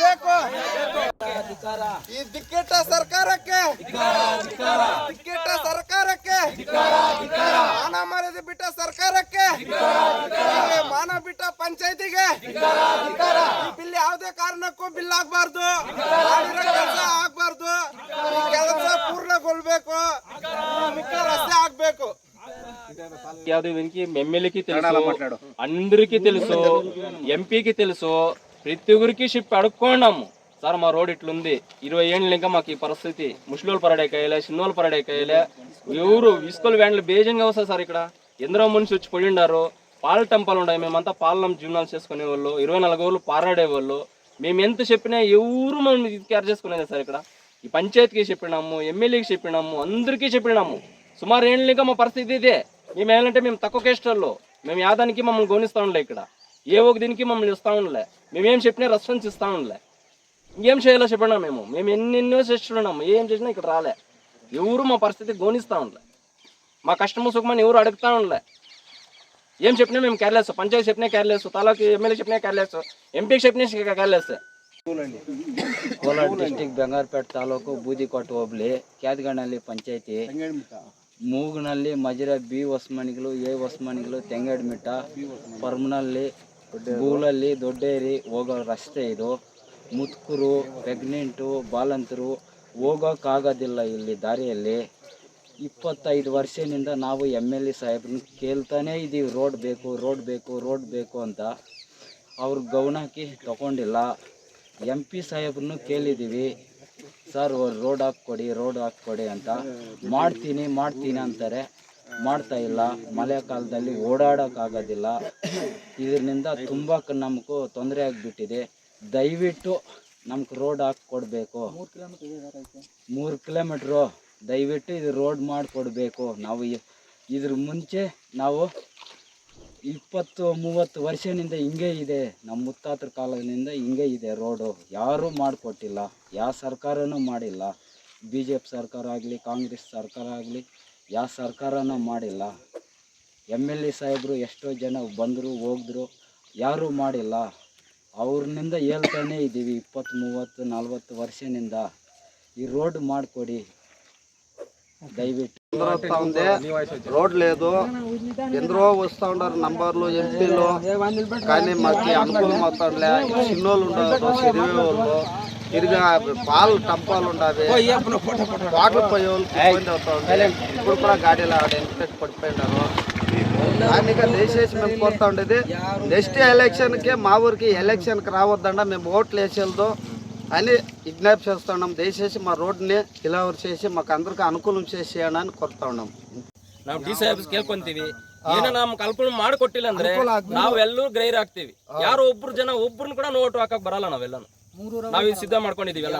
ಬೇಕು ಈ ದಿಕ್ಕೆಟ್ಟ ಸರ್ಕಾರಕ್ಕೆ ದಿಕ್ಕೆಟ್ಟ ಸರ್ಕಾರಕ್ಕೆ, ಮಾನ ಮರ್ಯಾದೆ ಬಿಟ್ಟ ಸರ್ಕಾರಕ್ಕೆ ಮಾನ ಬಿಟ್ಟ ಪಂಚಾಯತಿಗೆ ಬಿಲ್ ಯಾವುದೇ ಕಾರಣಕ್ಕೂ ಬಿಲ್ ಆಗ್ಬಾರ್ದು ಕೆಲಸ ಆಗ್ಬಾರ್ದು ಕೆಲಸ ಪೂರ್ಣಗೊಳ್ಬೇಕು ಮುಖ್ಯ ರಸ್ತೆ ಆಗ್ಬೇಕು. యాదవ్ ఎమ్మెల్యేకి తెలుసు అందరికీ తెలుసు ఎంపీకి తెలుసు ప్రతి ఒక్కరికి చెప్పి అడుక్కున్నాము సార్ మా రోడ్ ఇట్లుంది. ఇరవై ఏళ్ళు ఇంకా మాకు ఈ పరిస్థితి. ముసలోళ్ళు పరడేకాయలే చిన్నోళ్ళు పరడేకాయలే ఎవరు ఇసుకలు వ్యాన్లు బేజంగా వస్తాయి సార్ ఇక్కడ. ఎందరో మనిషి వచ్చి పడిండారు పాల టెంపాలు ఉన్నాయి. మేమంతా పాలనం జీవనాలు చేసుకునే వాళ్ళు. ఇరవై నాలుగు రోజులు పారాడేవాళ్ళు మేము ఎంత చెప్పినా ఎవరు మమ్మల్ని కేర్ చేసుకునేది సార్ ఇక్కడ. ఈ పంచాయతీకి చెప్పినాము ఎమ్మెల్యేకి చెప్పినాము అందరికీ చెప్పినాము. సుమారు ఏళ్ళు ఇంకా మా పరిస్థితి ఇదే. మేము ఏంటంటే మేము తక్కువ కేస్టల్లో మేము యాదానికి మమ్మల్ని గోనిస్తా ఉండలే ఇక్కడ ఏ ఒక దీనికి మమ్మల్ని ఇస్తా ఉండలే మేమేం చెప్పినా రెస్పాన్స్ ఇస్తా ఉండలే ఇంకేం చేయాలో చెప్పినా మేము మేము ఎన్నెన్నో చేస్తున్నాము ఏం చేసినా ఇక్కడ రాలే ఎవరు మా పరిస్థితి గోనిస్తా ఉండలే మా కష్టము సుఖమని ఎవరు అడుగుతా ఉండలే ఏం చెప్పినా మేము కేర్లెస్ పంచాయతీ చెప్పినా కేర్లెస్ తాలూకు ఎమ్మెల్యే చెప్పినా కేర్లెస్ ఎంపీకి చెప్పినా కేర్లెస్ ಕೋಲಾರ ಡಿಸ್ಟಿಕ್ ಬೆಂಗಾರಪೇಟೆ ತಾಲೂಕು ಬೂದಿಕೋಟೆ ಹೋಬಳಿ ಕ್ಯಾದಗಣ್ಣಲ್ಲಿ ಪಂಚಾಯತಿ ಮೂಗ್ನಲ್ಲಿ ಮಜಿರ, ಬಿ ಹೊಸ್ಮನಿಗಳು ಎ ಹೊಸ್ಮನಿಗಳು ತೆಂಗಡ್ಮಿಟ್ಟ ಪರ್ಮನಲ್ಲಿ ಬೂಲಲ್ಲಿ ದೊಡ್ಡೇರಿ ಹೋಗೋ ರಸ್ತೆ ಇದು. ಮುತ್ಕುರು, ಪ್ರೆಗ್ನೆಂಟು, ಬಾಲಂತರು ಹೋಗೋಕ್ಕಾಗೋದಿಲ್ಲ ಇಲ್ಲಿ ದಾರಿಯಲ್ಲಿ. ಇಪ್ಪತ್ತೈದು ವರ್ಷದಿಂದ ನಾವು ಎಂ ಎಲ್ ಎ ಸಾಹೇಬ್ರನ್ನ ಕೇಳ್ತಾನೇ ಇದ್ದೀವಿ ರೋಡ್ ಬೇಕು ರೋಡ್ ಬೇಕು ರೋಡ್ ಬೇಕು ಅಂತ. ಅವ್ರ ಗಮನಕ್ಕೆ ತಗೊಂಡಿಲ್ಲ. ಎಂ ಪಿ ಸಾಹೇಬ್ರನ್ನೂ ಕೇಳಿದ್ದೀವಿ ಸರ್ ರೋಡ್ ಹಾಕ್ಕೊಡಿ ರೋಡ್ ಹಾಕ್ಕೊಡಿ ಅಂತ ಮಾಡ್ತೀನಿ ಮಾಡ್ತೀನಿ ಅಂತಾರೆ. ಮಾಡ್ತಾ ಇಲ್ಲ. ಮಳೆ ಮಳೆಗಾಲದಲ್ಲಿ ಓಡಾಡೋಕ್ಕಾಗೋದಿಲ್ಲ ಇದರಿಂದ ತುಂಬ ನಮಗೂ ತೊಂದರೆ ಆಗಿಬಿಟ್ಟಿದೆ. ದಯವಿಟ್ಟು ನಮ್ಗೆ ರೋಡ್ ಹಾಕ್ಕೊಡ್ಬೇಕು ಮೂರು ಕಿಲೋಮೀಟ್ರು ದಯವಿಟ್ಟು ಇದು ರೋಡ್ ಮಾಡಿಕೊಡ್ಬೇಕು. ನಾವು ಇದ್ರ ಮುಂಚೆ ನಾವು ಇಪ್ಪತ್ತು ಮೂವತ್ತು ವರ್ಷದಿಂದ ಹಿಂಗೆ ಇದೆ, ನಮ್ಮ ಮುತ್ತಾತ್ರ ಕಾಲದಿಂದ ಹಿಂಗೆ ಇದೆ ರೋಡು. ಯಾರೂ ಮಾಡಿಕೊಟ್ಟಿಲ್ಲ ಯಾವ ಸರ್ಕಾರನೂ ಮಾಡಿಲ್ಲ ಬಿ ಜೆ ಪಿ ಸರ್ಕಾರ ಆಗಲಿ, ಕಾಂಗ್ರೆಸ್ ಸರ್ಕಾರ ಆಗಲಿ ಯಾವ ಸರ್ಕಾರನೂ ಮಾಡಿಲ್ಲ. ಎಂ ಎಲ್ ಎ ಸಾಹೇಬರು ಎಷ್ಟೋ ಜನ ಬಂದರು, ಹೋಗಿದ್ರು, ಯಾರೂ ಮಾಡಿಲ್ಲ. ಅವ್ರನ್ನಿಂದ ಹೇಳ್ತಾನೆ ಇದ್ದೀವಿ ಇಪ್ಪತ್ತು ಮೂವತ್ತು, ನಲ್ವತ್ತು ವರ್ಷದಿಂದ ಈ ರೋಡ್ ಮಾಡಿಕೊಡಿ వస్తా ఉంది. రోడ్ లేదు. ఎందరో వస్తా ఉన్నారు నంబర్లు ఎంపీలు. కానీ మాకు అనుకూలం అవుతాడులే చిన్నోళ్ళు ఉండరు చదివే వాళ్ళు తిరిగా పాలు టంపాలు ఉండాలి వాటర్ పోయే వాళ్ళు అవుతా ఉంది ఇప్పుడు కూడా గాడీలు ఆడ ఎంత పడిపోయినారు. దానిక దయచేసి మేము కోరుతా ఉండేది నెక్స్ట్ ఎలక్షన్కే మా ఊరికి ఎలక్షన్కి రావద్దండ మేము ఓట్లు వేసేదో అని విజ్ఞప్తి చేస్తున్నాం దయచేసి మా రోడ్ని ఇలా చేసి మాకు అందరికీ అనుకూలం చేసేయని అని కోరుతా ఉన్నాం ನಾವು ಡಿ ಸಿ ಆಫೀಸ್ ಕೇಳ್ಕೊಂತೀವಿ ಏನೋ ನಮ್ ಕಲ್ಪನೆ ಮಾಡಿಕೊಟ್ಟಿಲ್ಲ ಅಂದ್ರೆ ನಾವೆಲ್ಲರೂ ಗ್ರೈರ್ ಆಗ್ತೀವಿ ಯಾರೋ ಒಬ್ರು ಜನ ಒಬ್ರನ್ನ ಕೂಡ ನೋಟು ಹಾಕಕ್ ಬರಲ್ಲ ನಾವೆಲ್ಲನು ನಾವ್ ಇದು ಸಿದ್ಧ ಮಾಡ್ಕೊಂಡಿದೀವಿ ಎಲ್ಲ